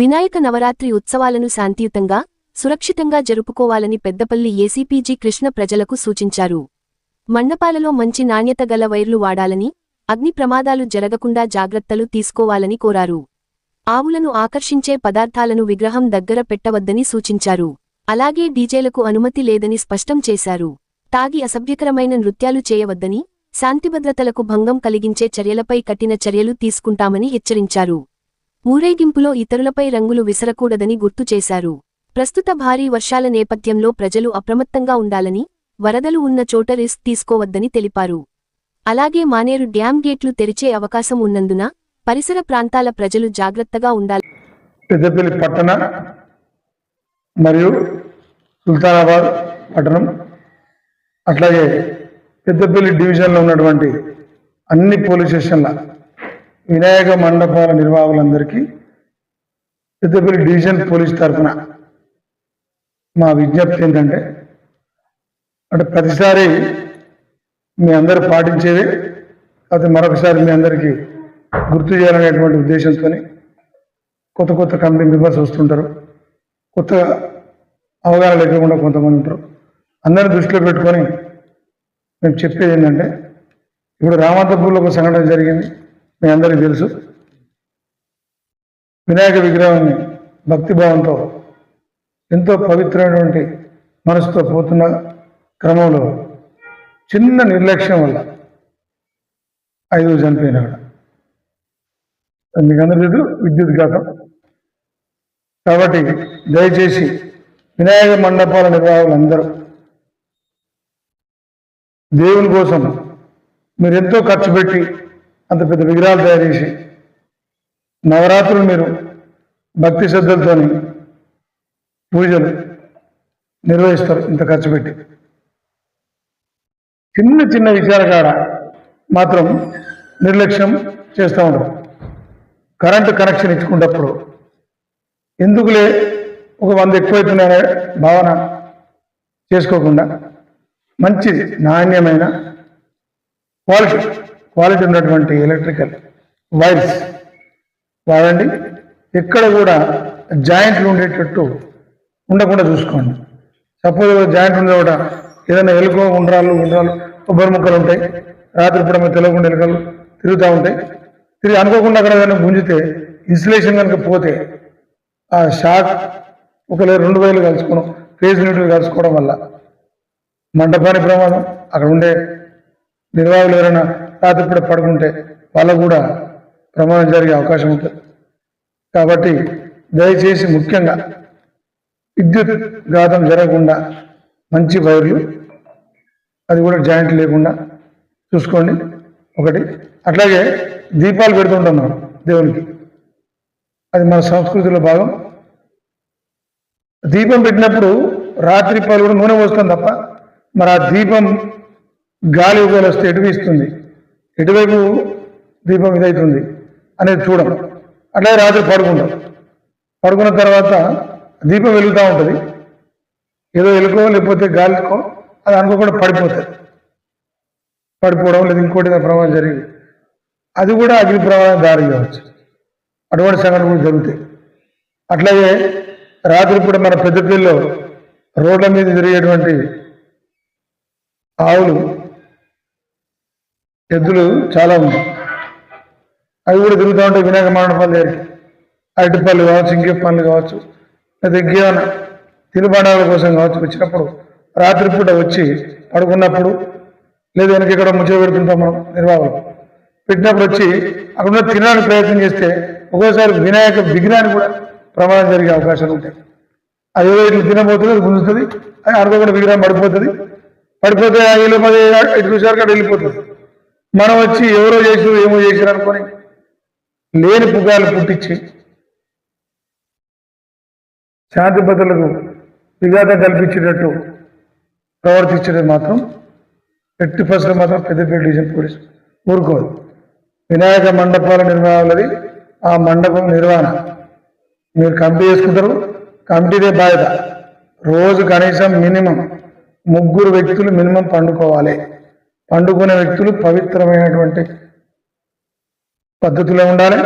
వినాయక నవరాత్రి ఉత్సవాలను శాంతియుతంగా సురక్షితంగా జరుపుకోవాలని పెద్దపల్లి ఏసీపీజీ కృష్ణ ప్రజలకు సూచించారు. మండపాలలో మంచి నాణ్యత గల వైర్లు వాడాలని అగ్ని ప్రమాదాలు జరగకుండా జాగ్రత్తలు తీసుకోవాలని కోరారు. ఆవులను ఆకర్షించే పదార్థాలను విగ్రహం దగ్గర పెట్టవద్దని సూచించారు. అలాగే డీజేలకు అనుమతి లేదని స్పష్టం చేశారు. తాగి అసభ్యకరమైన నృత్యాలు చేయవద్దని శాంతిభద్రతలకు భంగం కలిగించే చర్యలపై కఠిన చర్యలు తీసుకుంటామని హెచ్చరించారు. ఊరేగింపులో ఇతరులపై రంగులు విసరకూడదని గుర్తు చేశారు. ప్రస్తుత భారీ వర్షాల నేపథ్యంలో ప్రజలు అప్రమత్తంగా ఉండాలని వరదలు ఉన్న చోట రిస్క్ తీసుకోవద్దని తెలిపారు. అలాగే మానేరు డ్యాం గేట్లు తెరిచే అవకాశం ఉన్నందున పరిసర ప్రాంతాల ప్రజలు జాగ్రత్తగా ఉండాలి. పెద్దపల్లి పట్టణ మరియు సుల్తానాబాద్ పట్టణం అట్లాగే పెద్దపల్లి డివిజన్లో ఉన్నటువంటి అన్ని పోలీస్ స్టేషన్ల వినాయక మండపాల నిర్వాహకులందరికీ పెద్దపల్లి డివిజన్ పోలీస్ తరఫున మా విజ్ఞప్తి ఏంటంటే అంటే ప్రతిసారి మీ అందరూ పాటించేది అయితే మరొకసారి మీ అందరికీ గుర్తు చేయాలనేటువంటి ఉద్దేశంతో కొత్త కొత్త కమిటీ మెంబర్స్ వస్తుంటారు. కొత్త అవగాహన లేకుండా కొంతమంది ఉంటారు. అందరిని దృష్టిలో పెట్టుకొని మేము చెప్పేది ఏంటంటే ఇప్పుడు రామంతపూర్లో ఒక సంఘటన జరిగింది. మీ అందరికీ తెలుసు. వినాయక విగ్రహాన్ని భక్తిభావంతో ఎంతో పవిత్రమైనటువంటి మనసుతో పోతున్న క్రమంలో చిన్న నిర్లక్ష్యం వల్ల ఐదుగురు చనిపోయినాడు మీకు అందరూ తెలుసు విద్యుత్ ఘాతం. కాబట్టి దయచేసి వినాయక మండపాల నిర్వాహకులందరూ దేవుని కోసం మీరు ఎంతో ఖర్చు పెట్టి అంత పెద్ద విగ్రహాలు తయారు చేసి నవరాత్రులు మీరు భక్తి శ్రద్ధలతోని పూజలు నిర్వహిస్తారు ఇంత ఖర్చు పెట్టి. చిన్న చిన్న విషయాల కాడ మాత్రం నిర్లక్ష్యం చేస్తూ ఉంటారు కరెంటు కనెక్షన్ ఇచ్చుకున్నప్పుడు ఎందుకులే ఒక వంద ఎక్కువైతున్నాయనే భావన చేసుకోకుండా మంచి నాణ్యమైన క్వాలిటీ క్వాలిటీ ఉన్నటువంటి ఎలక్ట్రికల్ వైర్స్. వాడండి. ఎక్కడ కూడా జాయింట్లు ఉండేటట్టు ఉండకుండా చూసుకోండి. సపోజ్ జాయింట్ ఉంది కూడా ఏదైనా ఎలుకో ఉండ్రాలు ఉండ్రాలు కొబ్బరి ముక్కలు ఉంటాయి. రాత్రిపూట పూట తెలియకుండా ఎలుకలు తిరుగుతూ ఉంటాయి. తిరిగి అనుకోకుండా అక్కడ ఏదైనా గుంజితే ఇన్సులేషన్ కనుక పోతే ఆ షాక్ ఒకవేళ రెండు వేలు కలుసుకోవడం ఫేజ్ న్యూట్రల్ కలుసుకోవడం వల్ల మంటపాని ప్రమాదం అక్కడ ఉండే నిర్వాహకులు ఎవరైనా రాత్రిపూట పడుకుంటే వాళ్ళకు కూడా ప్రమాదం జరిగే అవకాశం ఉంటుంది. కాబట్టి దయచేసి ముఖ్యంగా విద్యుత్ ఘాతం జరగకుండా మంచి వైర్లు అది కూడా జాయింట్ లేకుండా చూసుకోండి ఒకటి. అట్లాగే దీపాలు పెడుతుంటాం మనం దేవునికి. అది మన సంస్కృతిలో భాగం. దీపం పెట్టినప్పుడు రాత్రి పాలు కూడా నూనె పోస్తుంది తప్ప మరి ఆ దీపం గాలి ఒకవేళ వస్తే ఎటువైపు ఇస్తుంది ఎటువైపు దీపం ఇదవుతుంది అనేది చూడడం అట్లాగే రాత్రి పడుకుంటాం. పడుకున్న తర్వాత దీపం వెలుగుతూ ఉంటుంది. ఏదో వెలుకో లేకపోతే గాలికో అది అనుకోకుండా పడిపోతుంది పడిపోవడం లేదు ఇంకోటి ప్రమాదం జరిగి అది కూడా అగ్ని ప్రమాదం దారి కావచ్చు. అటువంటి సంఘటనలు జరుగుతాయి. అట్లాగే రాత్రి కూడా మన పెద్దపల్లిలో రోడ్ల మీద తిరిగేటువంటి ఆవులు ఎద్దులు చాలా ఉన్నాయి. అవి కూడా తిరుగుతూ ఉంటాయి వినాయక మండపాలు దగ్గర అరటిపళ్ళు కావచ్చు ఇంకే పనులు కావచ్చు లేదా ఇంకేమైనా తినుబండాల కోసం కావచ్చు వచ్చినప్పుడు రాత్రిపూట వచ్చి పడుకున్నప్పుడు లేదా వెనక ఇక్కడ ముచ్చట పెడుతుంటాం మనం నిర్వాహకులు. పెట్టినప్పుడు వచ్చి అక్కడ తినడానికి ప్రయత్నం చేస్తే ఒక్కోసారి వినాయక విఘ్నానికి కూడా ప్రమాదం జరిగే అవకాశాలు ఉంటాయి. అది ఏదో ఇట్లా తినబోతుంది అది గుంజుతుంది అది అనుకోకుండా విగ్రహం పడిపోతుంది. పడిపోతే ఆ ఇల్లు పది ఇటు చూసారు అక్కడ వెళ్ళిపోతుంది. మనం వచ్చి ఎవరో చేసి ఏమో చేసారు అనుకొని లేని పుగాలు పుట్టించి శాంతి భద్రతలకు విఘాతం కల్పించేటట్టు ప్రవర్తించడం మాత్రం ఎట్టి ఫస్ట్ మాత్రం పెద్దపేట డివిజన్ పోలీస్ ఊరుకోదు. వినాయక మండపాల నిర్వహణది ఆ మండపం నిర్వహణ మీరు కమిటీ చేసుకుంటారు కమిటీదే బాధ్యత. రోజు కనీసం మినిమం ముగ్గురు వ్యక్తులు మినిమం పండుకోవాలి. పండుకునే వ్యక్తులు పవిత్రమైనటువంటి పద్ధతిలో ఉండాలి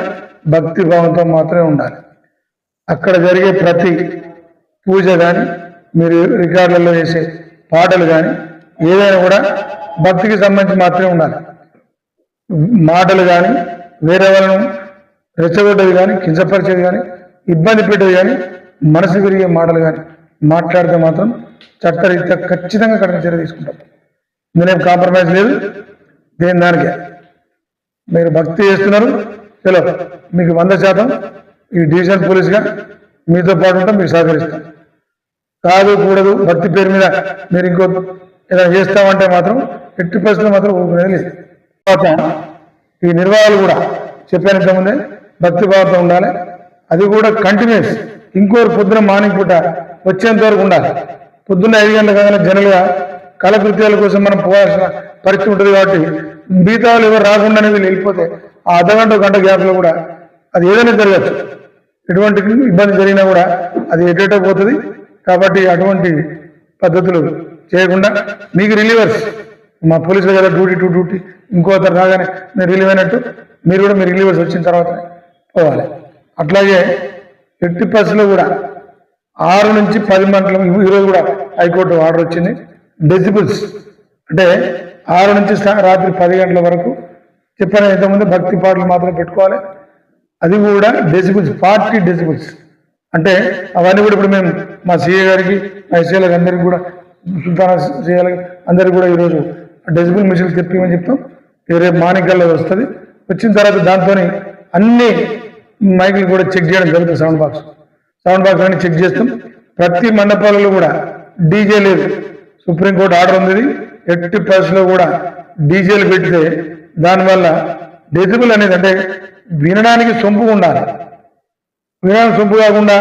భక్తి భావంతో మాత్రమే ఉండాలి. అక్కడ జరిగే ప్రతి పూజ కానీ మీరు రికార్డులలో వేసే పాటలు కానీ ఏదైనా కూడా భక్తికి సంబంధించి మాత్రమే ఉండాలి. మాటలు కానీ వేరే వాళ్ళను రెచ్చగొట్టేది కానీ కించపరిచేది కానీ ఇబ్బంది పెట్టేది కానీ మనసు విరిగే మాటలు కానీ మాట్లాడితే మాత్రం చట్టరీత్యా ఖచ్చితంగా కఠిన చర్య తీసుకుంటాం. ఇందులో కాంప్రమైజ్ లేదు. దేని దానికే. మీరు భక్తి చేస్తున్నారు. చలో మీకు వంద శాతం ఈ డివిజన్ పోలీస్గా మీతో పాటు ఉంటాం మీకు సహకరిస్తాం. కాదు కూడదు భక్తి పేరు మీద మీరు ఇంకో ఏదైనా చేస్తామంటే మాత్రం ఎట్టి పరిస్థితులు మాత్రం ఊరుకునేది లేదు. తర్వాత ఈ నిర్వాహాలు కూడా చెప్పాను ఇంతకుముందే భక్తి భావంతో ఉండాలి. అది కూడా కంటిన్యూస్ ఇంకోరు పొద్దున మార్నింగ్ పూట వచ్చేంత వరకు ఉండాలి. పొద్దున్న ఐదు గంటల కాగానే జనరల్గా కళకృత్యాల కోసం మనం పోవాల్సిన పరిస్థితి ఉంటుంది కాబట్టి మిగతా వాళ్ళు ఎవరు రాకుండానే వీళ్ళు వెళ్ళిపోతే ఆ అర్ధగంట గంట గ్యాప్లో కూడా అది ఏదైనా జరగచ్చు. ఎటువంటి ఇబ్బంది జరిగినా కూడా అది ఎటేటో పోతుంది. కాబట్టి అటువంటి పద్ధతులు చేయకుండా మీకు రిలీవర్స్ మా పోలీసులు కదా డ్యూటీ టు డ్యూటీ ఇంకో అతను రాగానే మీరు రిలీవ్ అయినట్టు మీరు కూడా మీరు రిలీవర్స్ వచ్చిన తర్వాత పోవాలి. అట్లాగే ఎట్టి బస్సులో కూడా ఆరు నుంచి పది గంటల ఈరోజు కూడా హైకోర్టు ఆర్డర్ వచ్చింది. డెసిబుల్స్ అంటే ఆరు నుంచి రాత్రి పది గంటల వరకు చెప్పిన ఇంతకుముందు భక్తి పాటలు మాత్రం పెట్టుకోవాలి. అది కూడా డెసిబుల్స్ ఫార్టీ డెసిబుల్స్ అంటే అవన్నీ కూడా ఇప్పుడు మేము మా సీఏ గారికి మా ఎస్ఏ అందరికి కూడా సుల్తానా సీఏ అందరికి కూడా ఈరోజు డెసిబుల్ మిషన్ తెప్పిమని చెప్తాం. వేరే రేపు మార్నింగ్ కల్లా వస్తుంది. వచ్చిన తర్వాత దాంతో అన్ని మైకులు కూడా చెక్ చేయడం జరుగుతుంది సౌండ్ బాక్స్. సౌండ్ బాక్స్ అన్ని చెక్ చేస్తాం. ప్రతి మండపాలలో కూడా డీజే లేదు. సుప్రీంకోర్టు ఆర్డర్ ఉంది. ఎట్టి పరిస్థితిలో కూడా డీజేలు పెడితే దానివల్ల డెసిబుల్ అనేది అంటే వినడానికి సొంపు ఉండాలి. వినడానికి సొంపు కాకుండా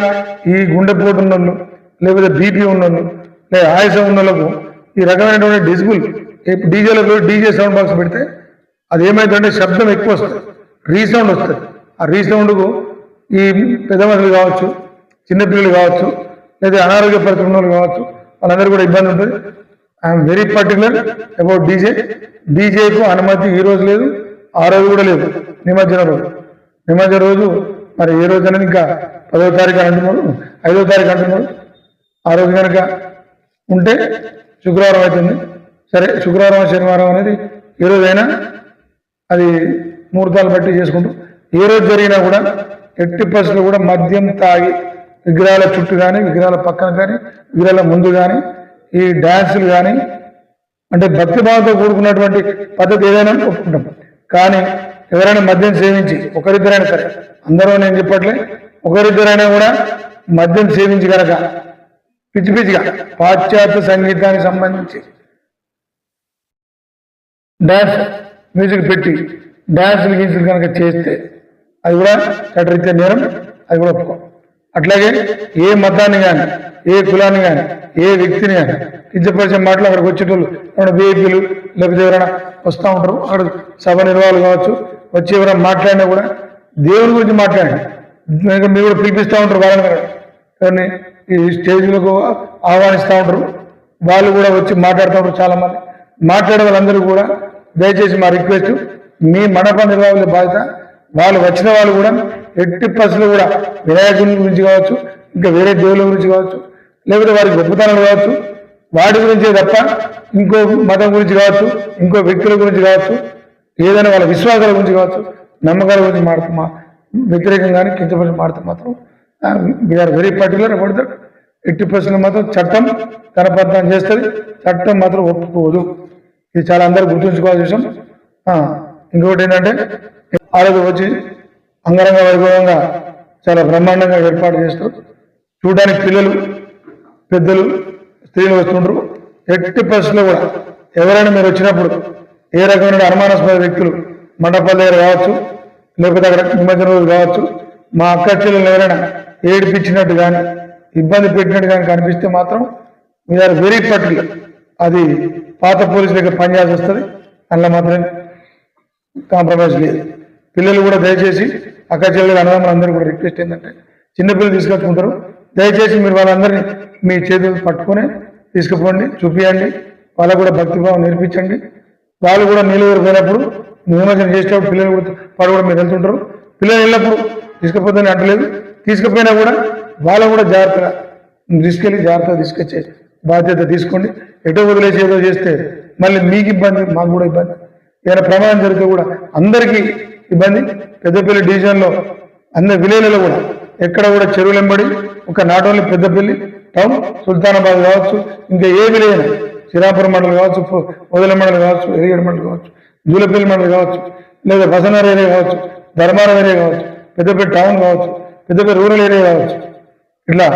ఈ గుండెపోటు ఉన్నోళ్ళు లేకపోతే బీపీ ఉన్నోళ్ళు లేదా ఆయాసం ఉన్న వాళ్ళకు ఈ రకమైనటువంటి డెసిబుల్ డీజేలో డీజే సౌండ్ బాక్స్ పెడితే అది ఏమైందంటే శబ్దం ఎక్కువ వస్తుంది. రీసౌండ్ వస్తుంది. ఆ రీసౌండ్కు ఈ పెద్ద మనుషులు కావచ్చు చిన్నపిల్లలు కావచ్చు లేదా అనారోగ్య పరిస్థితులు ఉన్న వాళ్ళు కావచ్చు వాళ్ళందరూ కూడా ఇబ్బంది ఉంటుంది. I'm very particular about DJ డీజేకు అనుమతి ఈ రోజు లేదు ఆ రోజు కూడా లేదు. నిమజ్జన రోజు. నిమజ్జన రోజు మరి ఏ రోజు అనేది ఇంకా పదో తారీఖు అంటున్నారు ఐదో తారీఖు అంటున్నారు ఆ రోజు కనుక ఉంటే శుక్రవారం అవుతుంది. సరే శుక్రవారం శనివారం అనేది ఏ రోజైనా అది ముహూర్తాలు బట్టి చేసుకుంటూ ఏ రోజు జరిగినా కూడా ఎట్టి పరిస్థితులు కూడా మద్యం తాగి విగ్రహాల చుట్టూ కానీ విగ్రహాల పక్కన కానీ విగ్రహాల ముందు కానీ ఈ డ్యాన్సులు కానీ అంటే భక్తి భావంతో కూడుకున్నటువంటి పద్ధతి ఏదైనా ఒప్పుకుంటాం. కానీ ఎవరైనా మద్యం సేవించి ఒకరిద్దరైనా సరే అందరూ నేను చెప్పట్లే ఒకరిద్దరైనా కూడా మద్యం సేవించి కనుక పిచ్చి పిచ్చిగా పాశ్చాత్య సంగీతానికి సంబంధించి డ్యాన్స్ మ్యూజిక్ పెట్టి డ్యాన్సులు గీన్సులు కనుక చేస్తే అది కూడా చట్టరీత్యా నేరం అది కూడా ఒప్పుకో. అట్లాగే ఏ మతాన్ని కానీ ఏ కులాన్ని కానీ ఏ వ్యక్తిని కానీ కించపరిచే మాటలు అక్కడికి వచ్చేటోళ్ళు ఎవరైనా బీఏపీలు లేకపోతే ఎవరైనా వస్తూ ఉంటారు. అక్కడ సభ నిర్వాహాలు కావచ్చు వచ్చి ఎవరైనా మాట్లాడినా కూడా దేవుని గురించి మాట్లాడండి. ఇంకా మీరు కూడా పిలిపిస్తూ ఉంటారు వాళ్ళని కానీ ఈ స్టేజ్లకు ఆహ్వానిస్తూ ఉంటారు. వాళ్ళు కూడా వచ్చి మాట్లాడుతూ ఉంటారు చాలా మంది మాట్లాడే వాళ్ళందరూ కూడా దయచేసి మా రిక్వెస్ట్ మీ మండప నిర్వాహకుల బాధ్యత. వాళ్ళు వచ్చిన వాళ్ళు కూడా ఎట్టి పసులు కూడా వినాయకుని గురించి కావచ్చు ఇంకా వేరే దేవుళ్ళ గురించి కావచ్చు లేకపోతే వారి గొప్పతనాలు కావచ్చు వాటి గురించే తప్ప ఇంకో మతం గురించి కావచ్చు ఇంకో వ్యక్తుల గురించి కావచ్చు ఏదైనా వాళ్ళ విశ్వాసాల గురించి కావచ్చు నమ్మకాల గురించి మాడుతున్నా మా వ్యతిరేకంగా కానీ కించపరిచి మాడితే మాత్రం we are very particular about that ఎట్టి పరిస్థితులు మాత్రం చట్టం కనపడతాం చేస్తుంది చట్టం మాత్రం ఒప్పుకోదు. ఇది చాలా అందరూ గుర్తుంచుకోవాల్సిన విషయం. ఇంకొకటి ఏంటంటే ఆ రోజు వచ్చి అంగరంగ వైభవంగా చాలా బ్రహ్మాండంగా ఏర్పాటు చేస్తారు చూడడానికి పిల్లలు పెద్దలు స్త్రీలు వస్తుండ్రు. ఎట్టి పరిస్థితుల్లో కూడా ఎవరైనా మీరు వచ్చినప్పుడు ఏ రకమైన అనుమానాస్పద వ్యక్తులు మండపాల దగ్గర కావచ్చు లేకపోతే అక్కడ నిమజ్జన రోజు కావచ్చు మా అక్క చెల్లెలు ఎవరైనా ఏడిపించినట్టు కానీ ఇబ్బంది పెట్టినట్టు కానీ కనిపిస్తే మాత్రం వీఆర్ వెరీ పర్టికులర్ అది పాత పోలీసు దగ్గర వస్తుంది. అందులో మాత్రం కాంప్రమైజ్ లేదు. పిల్లలు కూడా దయచేసి అక్క చెల్లెలు అన్నదమ్ములు అందరూ కూడా రిక్వెస్ట్ ఏంటంటే చిన్నపిల్లలు తీసుకొచ్చుకుంటారు. దయచేసి మీరు వాళ్ళందరినీ మీ చేతులు పట్టుకొని తీసుకుపోండి చూపియండి. వాళ్ళకు కూడా భక్తిభావం నేర్పించండి. వాళ్ళు కూడా నీళ్ళు పోయినప్పుడు నిమజ్జనం చేసేటప్పుడు పిల్లలు కూడా పాడు కూడా మీరు వెళ్తుంటారు. పిల్లలు వెళ్ళినప్పుడు తీసుకుపోతుందని అంటలేదు తీసుకుపోయినా కూడా వాళ్ళు కూడా జాగ్రత్తగా తీసుకెళ్ళి జాగ్రత్తగా తీసుకొచ్చే బాధ్యత తీసుకోండి. ఎటో వదిలేసి ఏదో చేస్తే మళ్ళీ మీకు ఇబ్బంది మాకు కూడా ఇబ్బంది. ఏదైనా ప్రమాదం జరిగితే కూడా అందరికీ ఇబ్బంది. పెద్దపల్లి డివిజన్లో అందరి విలేజ్లలో కూడా ఎక్కడ కూడా చెరువులెంబడి ఒక not only Peddapalli town Sultanabad కావచ్చు ఇంకా ఏ విలేజ్ అయినా శ్రీరాపురం కావచ్చు మొదల మండలి కావచ్చు ఎరిగడి మండలి కావచ్చు జూలపల్లి మండలి కావచ్చు లేదా బసనార్ ఏరియా కావచ్చు ధర్మారం ఏరియా కావచ్చు పెద్దపల్లి టౌన్ కావచ్చు పెద్దపల్లి రూరల్ ఏరియా కావచ్చు. ఇట్లా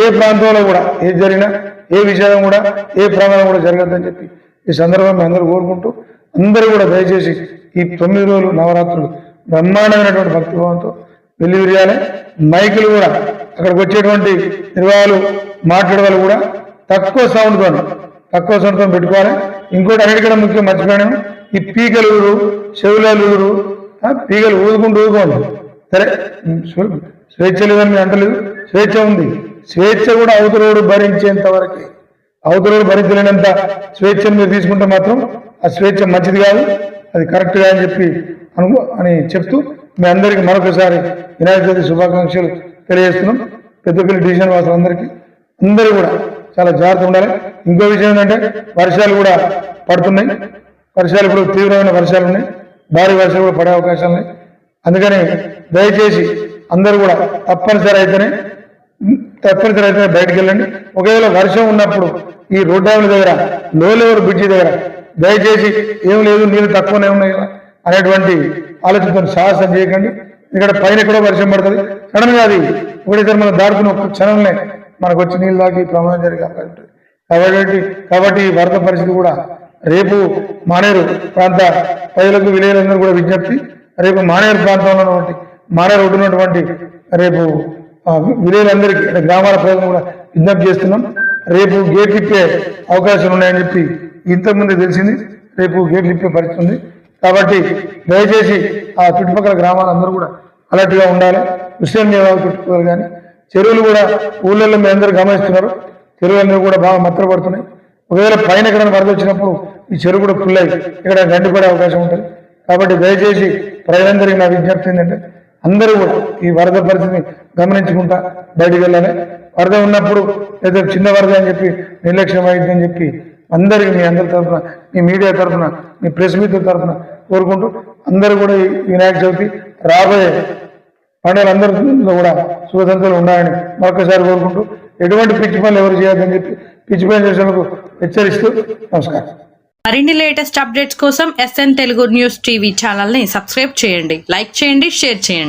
ఏ ప్రాంతంలో కూడా ఏది జరిగినా ఏ విషయం కూడా ఏ ప్రమాదం కూడా జరగద్దని చెప్పి ఈ సందర్భంగా అందరూ కోరుకుంటూ అందరూ కూడా దయచేసి ఈ తొమ్మిది రోజులు నవరాత్రులు బ్రహ్మాండమైనటువంటి భక్తిభావంతో వెళ్ళి విరియాలి మైకులు కూడా అక్కడికి వచ్చేటువంటి నిర్వాహాలు మాట్లాడే కూడా తక్కువ సౌండ్తో తక్కువ సౌండ్తో పెట్టుకోవాలి. ఇంకోటి అన్నిటికన్నా ముఖ్యం మర్చిపోయాను. ఈ పీకలు ఊరు చెవులలు ఊరు పీకలు ఊదుకుంటూ ఊదుకోండి. సరే స్వేచ్ఛ లేదని అంటలేదు. స్వేచ్ఛ ఉంది. స్వేచ్ఛ కూడా అవతలోడు భరించేంత వరకే. అవతలోడు భరించలేనంత స్వేచ్ఛను మీరు తీసుకుంటే మాత్రం ఆ స్వేచ్ఛ మంచిది కాదు అది కరెక్ట్ అని చెప్పి అను అని చెప్తూ మీ అందరికీ మరొకసారి వినాయక చవితి శుభాకాంక్షలు తెలియజేస్తున్నాం. పెద్దపల్లి డివిజన్ వాసులందరికీ అందరూ కూడా చాలా జాగ్రత్త ఉండాలి. ఇంకో విషయం ఏంటంటే వర్షాలు కూడా పడుతున్నాయి. వర్షాలు ఇప్పుడు తీవ్రమైన వర్షాలు ఉన్నాయి. భారీ వర్షాలు కూడా పడే అవకాశాలు ఉన్నాయి. అందుకని దయచేసి అందరూ కూడా తప్పనిసరి అయితేనే తప్పనిసరి అయితే బయటకు వెళ్ళండి ఒకవేళ వర్షం ఉన్నప్పుడు ఈ రోడ్డాముల దగ్గర లో లెవెల్ బ్రిడ్జి దగ్గర దయచేసి ఏం లేదు నీళ్ళు తక్కువనే ఉన్నాయి కదా అనేటువంటి ఆలోచనతో సాహసం చేయకండి. ఇక్కడ పైన కూడా వర్షం పడుతుంది. సడన్గా అది ఒకటేసారి మనం దాటుకుని ఒక్క క్షణంలో మనకు వచ్చి నీళ్ళు తాకి ప్రమాదం జరిగే అవకాశం ఉంటుంది. కాబట్టి కాబట్టి ఈ వరద పరిస్థితి కూడా రేపు మానేరు ప్రాంత ప్రజలకు విలేజ్లందరూ కూడా విజ్ఞప్తి. రేపు మానేరు ప్రాంతంలో ఉన్నటువంటి మానేరు ఉంటున్నటువంటి రేపు విలేలందరికీ అంటే గ్రామాల ప్రజలను కూడా విజ్ఞప్తి చేస్తున్నాం. రేపు గేట్లు ఇప్పే అవకాశాలు ఉన్నాయని చెప్పి ఇంతకుముందే తెలిసింది. రేపు గేట్లు ఇప్పే పరిస్థితి ఉంది. కాబట్టి దయచేసి ఆ చుట్టుపక్కల గ్రామాలందరూ కూడా అలర్ట్గా ఉండాలి. విషయం నివాస్ చుట్టుపక్కల కానీ చెరువులు కూడా ఊళ్ళల్లో మీ అందరూ గమనిస్తున్నారు. చెరువులన్నీ కూడా బాగా మత్తపడుతున్నాయి ఒకవేళ పైన ఎక్కడైనా వరద వచ్చినప్పుడు ఈ చెరువు కూడా ఫుల్ అయ్యి ఇక్కడ గండిపడే అవకాశం ఉంటుంది. కాబట్టి దయచేసి ప్రజలందరికీ నా విజ్ఞప్తి ఏంటంటే అందరూ కూడా ఈ వరద పరిస్థితిని గమనించుకుంటా బయటికి వెళ్ళాలి. వరద ఉన్నప్పుడు లేదా చిన్న వరద అని చెప్పి నిర్లక్ష్యం అయింది అని చెప్పి అందరికీ మీ అందరి తరఫున మీ మీడియా తరఫున మీ ప్రెస్ మిత్రుల తరఫున కోరుకుంటూ అందరూ కూడా ఈ వినాయక చవితి రాబోయే పండుగలందరిలో కూడా సుఖసంతలు ఉండాలని మరొకసారి కోరుకుంటూ ఎటువంటి పిచ్చి పనులు ఎవరు చేయొద్దని చెప్పి పిచ్చి పనులు చేసేందుకు హెచ్చరిస్తూ నమస్కారం. మరిన్ని లేటెస్ట్ అప్డేట్స్ కోసం ఎస్ఎన్ తెలుగు న్యూస్ టీవీ ఛానల్ని సబ్స్క్రైబ్ చేయండి లైక్ చేయండి షేర్ చేయండి.